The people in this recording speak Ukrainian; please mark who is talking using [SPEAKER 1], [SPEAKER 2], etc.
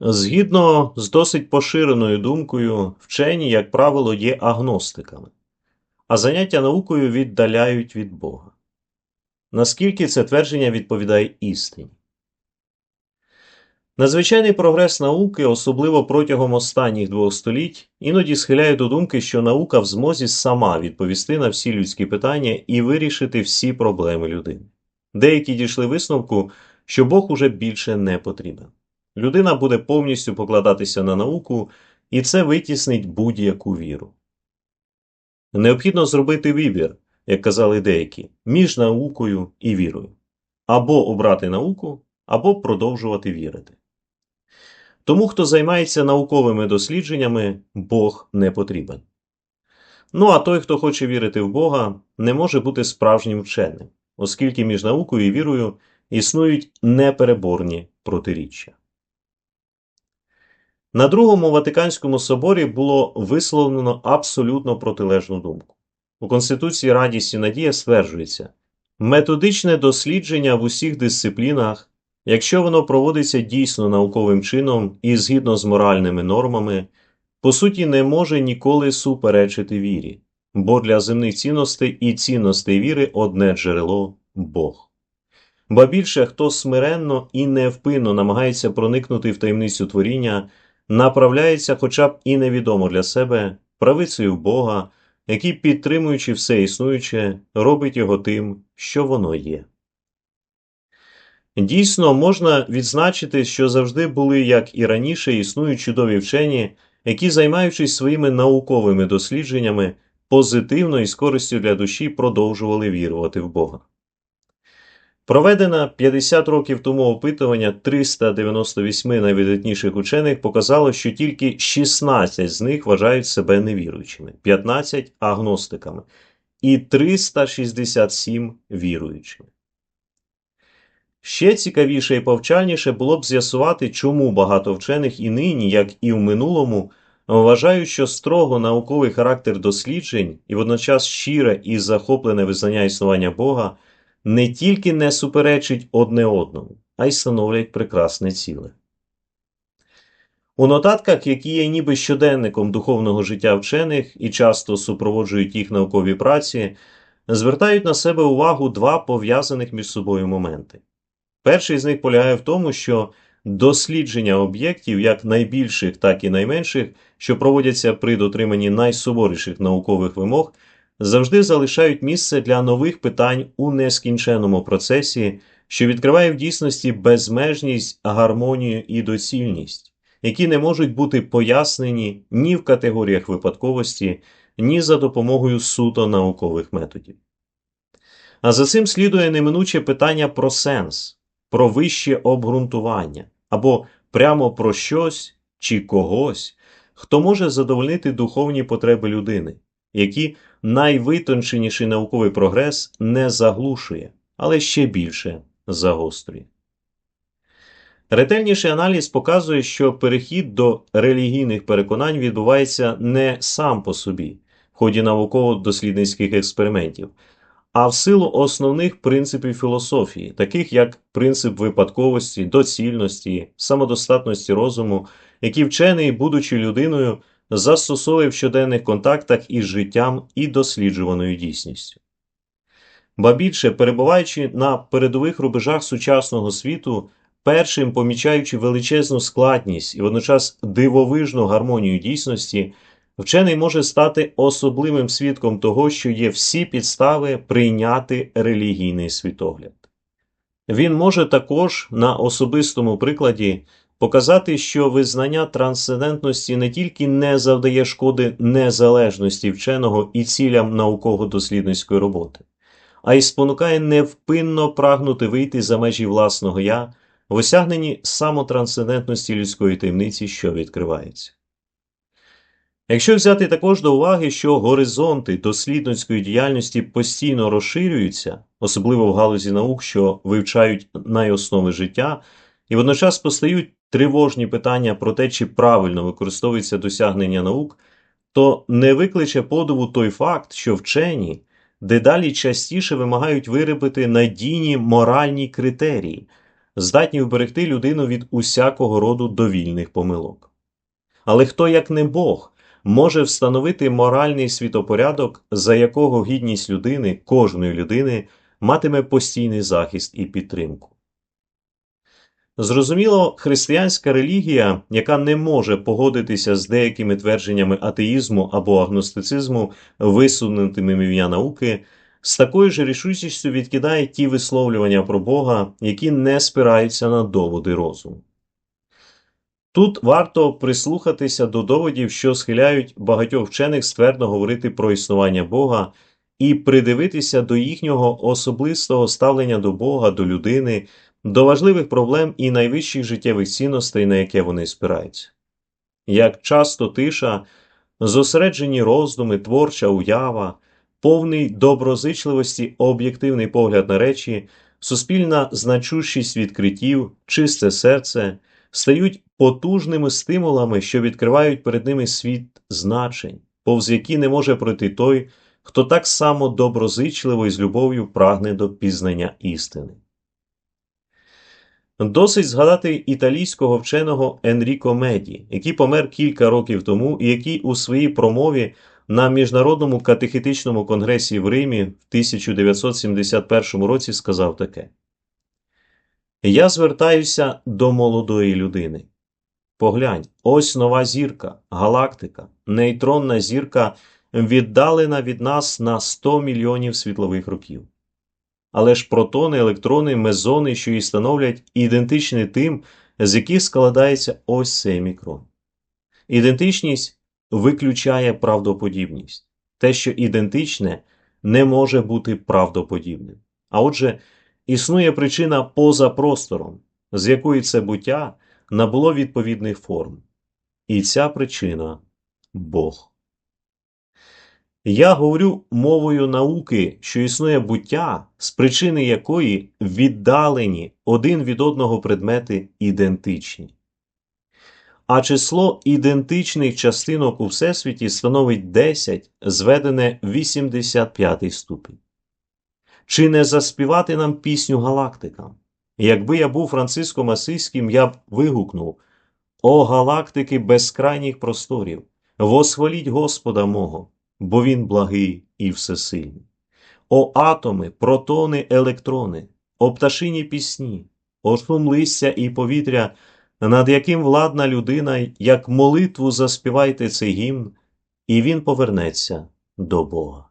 [SPEAKER 1] Згідно з досить поширеною думкою, вчені, як правило, є агностиками, а заняття наукою віддаляють від Бога. Наскільки це твердження відповідає істині? Надзвичайний прогрес науки, особливо протягом останніх двох століть, іноді схиляє до думки, що наука в змозі сама відповісти на всі людські питання і вирішити всі проблеми людини. Деякі дійшли висновку, що Бог уже більше не потрібен. Людина буде повністю покладатися на науку, і це витіснить будь-яку віру. Необхідно зробити вибір, як казали деякі, між наукою і вірою. Або обрати науку, або продовжувати вірити. Тому, хто займається науковими дослідженнями, Бог не потрібен. Ну а той, хто хоче вірити в Бога, не може бути справжнім вченим, оскільки між наукою і вірою існують непереборні протиріччя. На Другому Ватиканському соборі було висловлено абсолютно протилежну думку. У Конституції Радість і Надія стверджується методичне дослідження в усіх дисциплінах, якщо воно проводиться дійсно науковим чином і згідно з моральними нормами, по суті не може ніколи суперечити вірі, бо для земних цінностей і цінностей віри одне джерело Бог. Ба більше хто смиренно і невпинно намагається проникнути в таємницю творіння направляється хоча б і невідомо для себе правицею Бога, який, підтримуючи все існуюче, робить його тим, що воно є. Дійсно, можна відзначити, що завжди були, як і раніше, існують чудові вчені, які, займаючись своїми науковими дослідженнями, позитивно і з користю для душі продовжували вірувати в Бога. Проведене 50 років тому опитування 398 найвидатніших учених показало, що тільки 16 з них вважають себе невіруючими, 15 агностиками і 367 віруючими. Ще цікавіше і повчальніше було б з'ясувати, чому багато вчених і нині, як і в минулому, вважають, що строго науковий характер досліджень і водночас щире і захоплене визнання існування Бога не тільки не суперечить одне одному, а й становлять прекрасне ціле. У нотатках, які є ніби щоденником духовного життя вчених і часто супроводжують їх наукові праці, звертають на себе увагу два пов'язаних між собою моменти. Перший з них полягає в тому, що дослідження об'єктів, як найбільших, так і найменших, що проводяться при дотриманні найсуворіших наукових вимог, завжди залишають місце для нових питань у нескінченому процесі, що відкриває в дійсності безмежність, гармонію і доцільність, які не можуть бути пояснені ні в категоріях випадковості, ні за допомогою суто наукових методів. А за цим слідує неминуче питання про сенс, про вище обґрунтування або прямо про щось чи когось, хто може задовольнити духовні потреби людини, які найвитонченіший науковий прогрес не заглушує, але ще більше загострює. Ретельніший аналіз показує, що перехід до релігійних переконань відбувається не сам по собі в ході науково-дослідницьких експериментів, а в силу основних принципів філософії, таких як принцип випадковості, доцільності, самодостатності розуму, які вчений, будучи людиною, застосовує в щоденних контактах із життям і досліджуваною дійсністю. Ба більше, перебуваючи на передових рубежах сучасного світу, першим помічаючи величезну складність і водночас дивовижну гармонію дійсності, вчений може стати особливим свідком того, що є всі підстави прийняти релігійний світогляд. Він може також на особистому прикладі показати, що визнання трансцендентності не тільки не завдає шкоди незалежності вченого і цілям науково-дослідницької роботи, а й спонукає невпинно прагнути вийти за межі власного я в осягненні самотрансцендентності людської таємниці, що відкривається. Якщо взяти також до уваги, що горизонти дослідницької діяльності постійно розширюються, особливо в галузі наук, що вивчають найоснови життя, і водночас постають тривожні питання про те, чи правильно використовується досягнення наук, то не викличе подиву той факт, що вчені дедалі частіше вимагають виробити надійні моральні критерії, здатні вберегти людину від усякого роду довільних помилок. Але хто, як не Бог, може встановити моральний світопорядок, за якого гідність людини, кожної людини, матиме постійний захист і підтримку? Зрозуміло, християнська релігія, яка не може погодитися з деякими твердженнями атеїзму або агностицизму, висунутими ім'я науки, з такою ж рішучістю відкидає ті висловлювання про Бога, які не спираються на доводи розуму. Тут варто прислухатися до доводів, що схиляють багатьох вчених ствердно говорити про існування Бога, і придивитися до їхнього особистого ставлення до Бога, до людини, до важливих проблем і найвищих життєвих цінностей, на яке вони спираються. Як часто тиша, зосереджені роздуми, творча уява, повний доброзичливості об'єктивний погляд на речі, суспільна значущість відкриттів, чисте серце стають потужними стимулами, що відкривають перед ними світ значень, повз які не може пройти той, хто так само доброзичливо і з любов'ю прагне до пізнання істини. Досить згадати італійського вченого Енріко Меді, який помер кілька років тому і який у своїй промові на Міжнародному катехетичному конгресі в Римі в 1971 році сказав таке: Я звертаюся до молодої людини. Поглянь, ось нова зірка, галактика, нейтронна зірка, віддалена від нас на 100 мільйонів світлових років. Але ж протони, електрони, мезони, що її становлять, ідентичні тим, з яких складається ось цей мікрон. Ідентичність виключає правдоподібність. Те, що ідентичне, не може бути правдоподібним. А отже, існує причина поза простором, з якої це буття набуло відповідних форм. І ця причина Бог. Я говорю мовою науки, що існує буття, з причини якої віддалені один від одного предмети ідентичні. А число ідентичних частинок у Всесвіті становить 10, зведене 85 ступінь. Чи не заспівати нам пісню галактикам? Якби я був Франциском Асиським, я б вигукнув О галактики безкрайніх просторів! Восхваліть Господа мого, бо Він благий і всесильний. О атоми, протони, електрони, о пташині пісні, о шум листя і повітря, над яким владна людина, як молитву заспівайте цей гімн, і він повернеться до Бога.